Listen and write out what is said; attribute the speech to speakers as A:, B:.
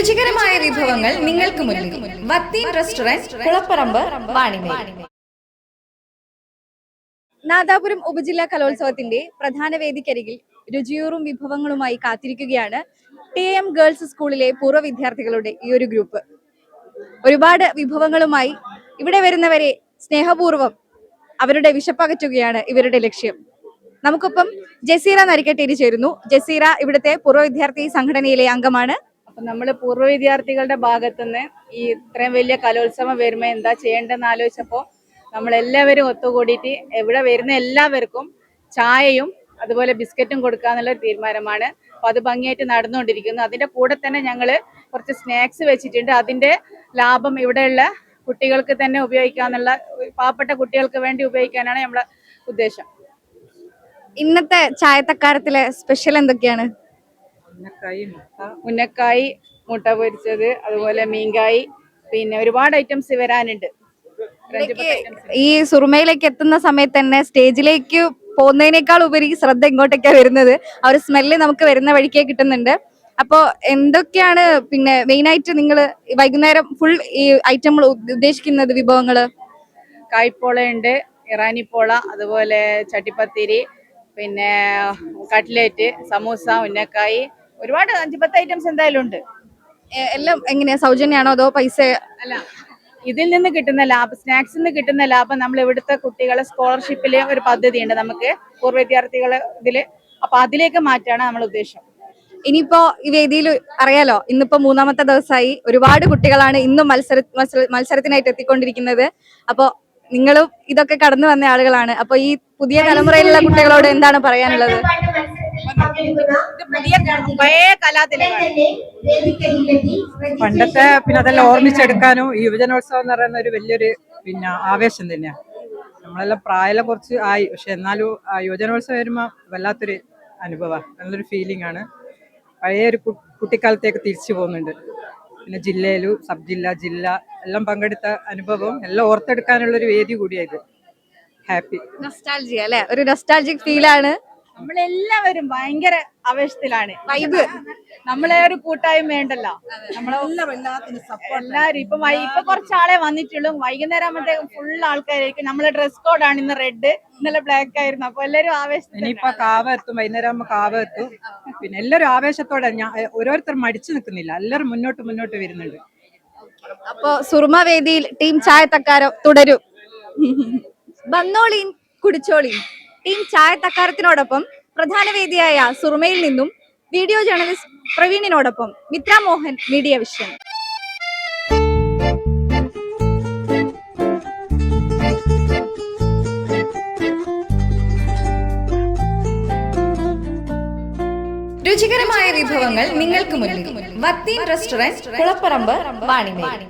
A: രുചികരമായ വിഭവങ്ങൾ നിങ്ങൾക്ക് മുന്നിൽ വത്തീൻ റെസ്റ്റോറന്റ് കുളപ്പറമ്പ് വാണിമേ
B: നാദാപുരം ഉപജില്ലാ കലോത്സവത്തിന്റെ പ്രധാന വേദിക്കരികിൽ രുചിയൂറും വിഭവങ്ങളുമായി കാത്തിരിക്കുകയാണ് ടി എം ഗേൾസ് സ്കൂളിലെ പൂർവ വിദ്യാർത്ഥികളുടെ ഈ ഒരു ഗ്രൂപ്പ്. ഒരുപാട് വിഭവങ്ങളുമായി ഇവിടെ വരുന്നവരെ സ്നേഹപൂർവം അവരുടെ വിശപ്പകറ്റുകയാണ് ഇവരുടെ ലക്ഷ്യം. നമുക്കൊപ്പം ജസീറ നരിക്കട്ടേരി ചേരുന്നു. ജസീറ ഇവിടുത്തെ പൂർവ വിദ്യാർത്ഥി സംഘടനയിലെ അംഗമാണ്.
C: അപ്പൊ നമ്മൾ പൂർവ വിദ്യാർത്ഥികളുടെ ഭാഗത്തുനിന്ന് ഈ ഇത്രയും വലിയ കലോത്സവം വരുമ്പോൾ എന്താ ചെയ്യേണ്ടതെന്ന് ആലോചിച്ചപ്പോൾ നമ്മളെല്ലാവരും ഒത്തുകൂടിയിട്ട് എവിടെ വരുന്ന എല്ലാവർക്കും ചായയും അതുപോലെ ബിസ്ക്കറ്റും കൊടുക്കാന്നുള്ള തീരുമാനമാണ്. അപ്പൊ അത് ഭംഗിയായിട്ട് നടന്നുകൊണ്ടിരിക്കുന്നു. അതിന്റെ കൂടെ തന്നെ ഞങ്ങൾ കുറച്ച് സ്നാക്സ് വെച്ചിട്ടുണ്ട്. അതിന്റെ ലാഭം ഇവിടെയുള്ള കുട്ടികൾക്ക് തന്നെ ഉപയോഗിക്കാന്നുള്ള പാവപ്പെട്ട കുട്ടികൾക്ക് വേണ്ടി ഉപയോഗിക്കാനാണ് നമ്മളെ ഉദ്ദേശം.
B: ഇന്നത്തെ ചായത്തക്കാരത്തിലെ സ്പെഷ്യൽ എന്തൊക്കെയാണ്?
C: ഉന്നക്കായി മുട്ട. പൊരിച്ചത് അതുപോലെ മീൻകായി പിന്നെ ഒരുപാട് ഐറ്റംസ് വരാനുണ്ട്.
B: ഈ സുറുമയിലേക്ക് എത്തുന്ന സമയത്ത് തന്നെ സ്റ്റേജിലേക്ക് പോകുന്നതിനേക്കാൾ ഉപരി ശ്രദ്ധ ഇങ്ങോട്ടേക്കാ വരുന്നത്. ആ ഒരു സ്മെല്ല് നമുക്ക് വരുന്ന വഴിക്കേ കിട്ടുന്നുണ്ട്. അപ്പോ എന്തൊക്കെയാണ് പിന്നെ മെയിൻ ആയിട്ട് നിങ്ങൾ വൈകുന്നേരം ഫുൾ ഈ ഐറ്റം ഉദ്ദേശിക്കുന്നത് വിഭവങ്ങൾ?
C: കായ്പോളയുണ്ട് ഇറാനിപ്പോള അതുപോലെ ചട്ടിപ്പത്തിരി പിന്നെ കട്ട്ലേറ്റ് സമൂസ ഉന്നക്കായി ഒരുപാട് അഞ്ചു പത്ത് ഐറ്റംസ് എന്തായാലും ഉണ്ട്.
B: എല്ലാം എങ്ങനെയാ? സൗജന്യാണോ അതോ പൈസ?
C: അല്ല ഇതിൽ നിന്ന് കിട്ടുന്ന ലാഭം സ്നാക്സിൽ നിന്ന് കിട്ടുന്ന ലാഭം നമ്മൾ ഇവിടുത്തെ കുട്ടികളെ സ്കോളർഷിപ്പിലെ ഒരു പദ്ധതി ഉണ്ട് നമുക്ക്. പൂർവ വിദ്യാർത്ഥികളെ ഇതിൽ. അപ്പൊ അതിലേക്ക് മാറ്റാണ് നമ്മൾ ഉദ്ദേശം.
B: ഇനിയിപ്പോ ഈ വേദിയിൽ അറിയാലോ ഇന്നിപ്പോ മൂന്നാമത്തെ ദിവസമായി ഒരുപാട് കുട്ടികളാണ് ഇന്നും മത്സര മത്സര മത്സരത്തിനായിട്ട് എത്തിക്കൊണ്ടിരിക്കുന്നത്. അപ്പോ നിങ്ങളും ഇതൊക്കെ കടന്നു വന്ന ആളുകളാണ്. അപ്പൊ ഈ പുതിയ തലമുറയിലുള്ള കുട്ടികളോട് എന്താണ് പറയാനുള്ളത്?
D: പണ്ടത്തെ പിന്നെ അതെല്ലാം ഓർമ്മിച്ചെടുക്കാനും യുവജനോത്സവം എന്ന് പറയുന്ന ഒരു വലിയൊരു പിന്നെ ആവേശം തന്നെയാണ് നമ്മളെല്ലാം പ്രായം കുറച്ച് ആയി. പക്ഷെ എന്നാലും യുവജനോത്സവം വരുമ്പോൾ വല്ലാത്തൊരു അനുഭവമാണ് നല്ലൊരു ഫീലിംഗ് ആണ്. പഴയ ഒരു കുട്ടിക്കാലത്തേക്ക് തിരിച്ചു പോകുന്നുണ്ട്. പിന്നെ ജില്ലയിലും സബ് ജില്ല ജില്ല എല്ലാം പങ്കെടുത്ത അനുഭവം എല്ലാം ഓർത്തെടുക്കാനുള്ള ഒരു വേദി കൂടിയായത് ഹാപ്പി
B: നൊസ്റ്റാൾജിയ അല്ലെ? ഒരു നൊസ്റ്റാൾജിക് ഫീലാണ്
C: നമ്മളെല്ലാവരും ഭയങ്കര ആവേശത്തിലാണ്.
B: വൈബ്
C: നമ്മളെ ഒരു കൂട്ടായ്മ ഉണ്ടല്ലോ. നമ്മളെ എല്ലാരും ഇപ്പൊ വൈ- ഇപ്പൊ കുറച്ചാളെ വന്നിട്ടുള്ളൂ. വൈകുന്നേരം ആകുമ്പോഴത്തേക്കും ഫുൾ ആൾക്കാരായിരിക്കും. നമ്മളെ ഡ്രസ് ആണ് ഇന്ന് റെഡ് ഇന്നലെ ബ്ലാക്ക് ആയിരുന്നു. അപ്പൊ എല്ലാരും ആവേശം
D: ഇനിയിപ്പൊ കാവ എത്തും. വൈകുന്നേരം ആകുമ്പോ കാവ എത്തും. പിന്നെ എല്ലാരും ആവേശത്തോടെ ഞാൻ ഓരോരുത്തർ മടിച്ചു നിൽക്കുന്നില്ല. എല്ലാരും മുന്നോട്ട് മുന്നോട്ട് വരുന്നുണ്ട്.
B: അപ്പോ സുർമ വേദിയിൽ ടീം ചായത്തക്കാരം തുടരും. വന്നോളീൻ കുടിച്ചോളീൻ. ടീം ചായത്തക്കാരത്തിനോടൊപ്പം പ്രധാന വേദിയായ സുറുമയിൽ നിന്നും വീഡിയോ ജേർണലിസ്റ്റ് പ്രവീണിനോടൊപ്പം മിത്ര മോഹൻ മീഡിയ വിഷൻ.
A: രുചികരമായ വിഭവങ്ങൾ നിങ്ങൾക്ക് മുന്നിൽ. വത്തീൻ റെസ്റ്റോറന്റ് കുളപ്പറമ്പ് വാണിമേൽ.